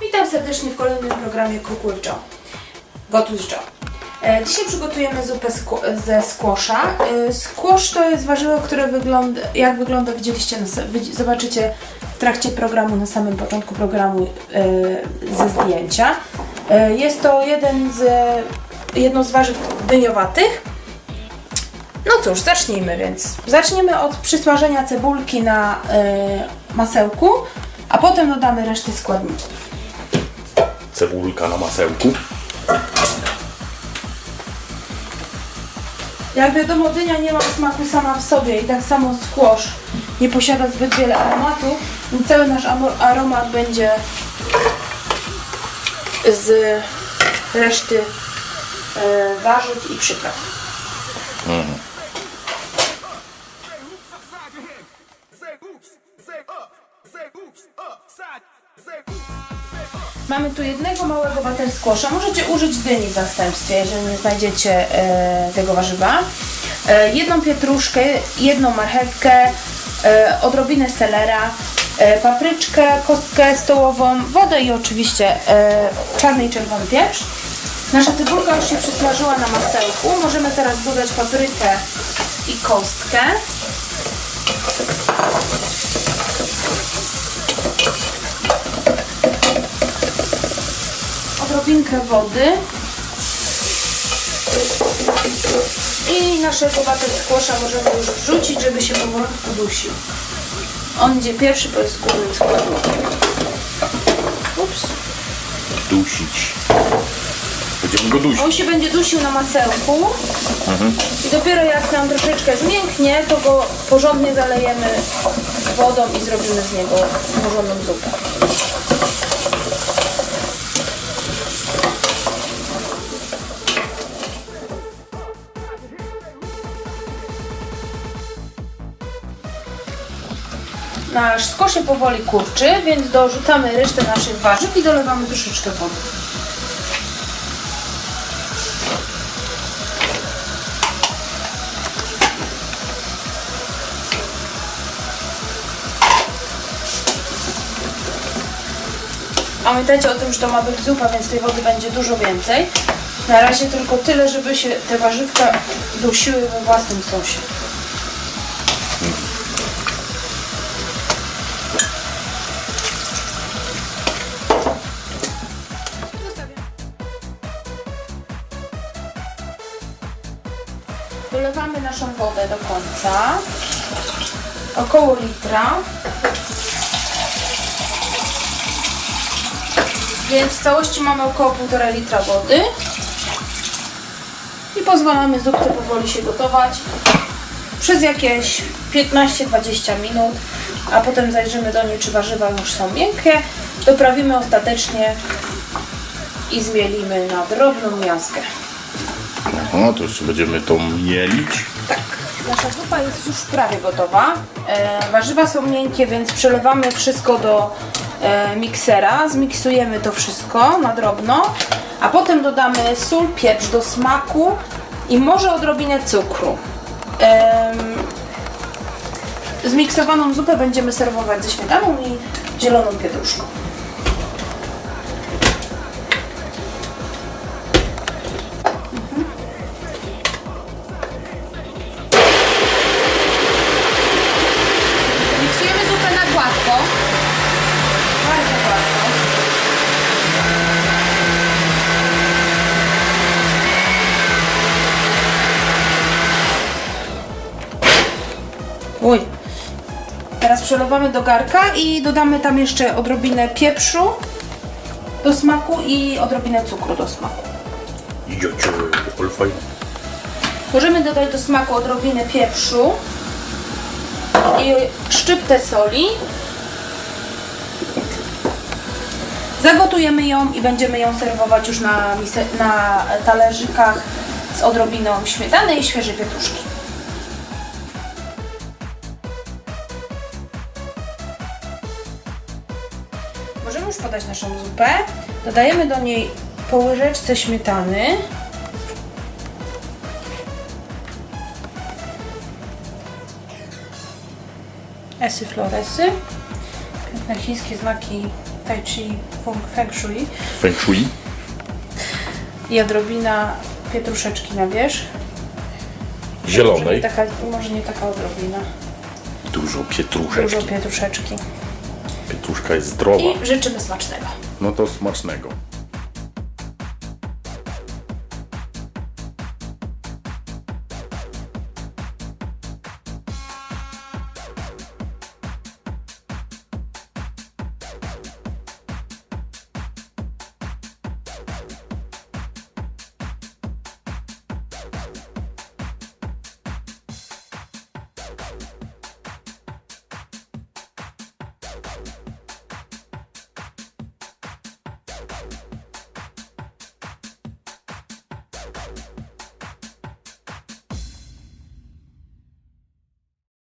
Witam serdecznie w kolejnym programie Cook with Joe. Gotuj z Joe. E, Dzisiaj przygotujemy zupę ze squasha. E, Squash to jest warzywo, które wygląda, jak wygląda widzieliście, zobaczycie w trakcie programu, na samym początku programu e, ze zdjęcia. Jest to jeden z, jedno z warzyw dyniowatych. No cóż, zacznijmy więc. Zaczniemy od przysmażenia cebulki na masełku, a potem dodamy resztę składników. Cebulka na masełku. Jak wiadomo, dynia nie ma smaku sama w sobie i tak samo squash nie posiada zbyt wiele aromatu, więc cały nasz aromat będzie z reszty e, warzyw i przypraw. Say oops, say up, say oops, upside, say oops. Mamy tu jednego małego squasha. Możecie użyć dyni w zastępstwie, jeżeli nie znajdziecie e, tego warzywa. E, jedną pietruszkę, jedną marchewkę, e, odrobinę selera, e, papryczkę, kostkę stołową, wodę i oczywiście e, czarny i czerwony pieprz. Nasza cebulka już się przysmażyła na masełku. Możemy teraz dodać paprykę i kostkę. Odrobinkę wody i naszego butter squasha możemy już wrzucić, żeby się powolutku dusił. On idzie pierwszy, bo jest głównym składnikiem. Ups. Dusić. Będziemy go dusić. On się będzie dusił na masełku i dopiero jak nam troszeczkę zmięknie, to go porządnie zalejemy wodą i zrobimy z niego porządną zupę. Nasz skos się powoli kurczy, więc dorzucamy resztę naszych warzyw i dolewamy troszeczkę wody. Pamiętajcie o tym, że to ma być zupa, więc tej wody będzie dużo więcej. Na razie tylko tyle, żeby się te warzywka dusiły we własnym sosie. Naszą wodę do końca. Około litra. Więc w całości mamy około 1,5 litra wody. I pozwalamy zupce powoli się gotować przez jakieś 15-20 minut, a potem zajrzymy do niej, czy warzywa już są miękkie. Doprawimy ostatecznie i zmielimy na drobną miazgę. No to jeszcze będziemy to mielić. Tak, nasza zupa jest już prawie gotowa. E, warzywa są miękkie, więc przelewamy wszystko do e, miksera. Zmiksujemy to wszystko na drobno, a potem dodamy sól, pieprz do smaku i może odrobinę cukru. Em, zmiksowaną zupę będziemy serwować ze śmietaną i zieloną pietruszką. Przelewamy do garka i dodamy tam jeszcze odrobinę pieprzu do smaku i odrobinę cukru do smaku. Jocie, ale fajnie. Możemy dodać do smaku odrobinę pieprzu i szczyptę soli. Zagotujemy ją i będziemy ją serwować już na, na talerzykach z odrobiną śmietany i świeżej pietruszki. Już podać naszą zupę. Dodajemy do niej po łyżeczce śmietany. esy floresy. Piękne chińskie znaki tai chi feng, shui Feng shui. i odrobina pietruszeczki na wierzch. Może nie, Zielonej. taka, może nie taka odrobina. Dużo Dużo pietruszeczki. Pietruszka jest zdrowa. I życzymy smacznego. No to smacznego.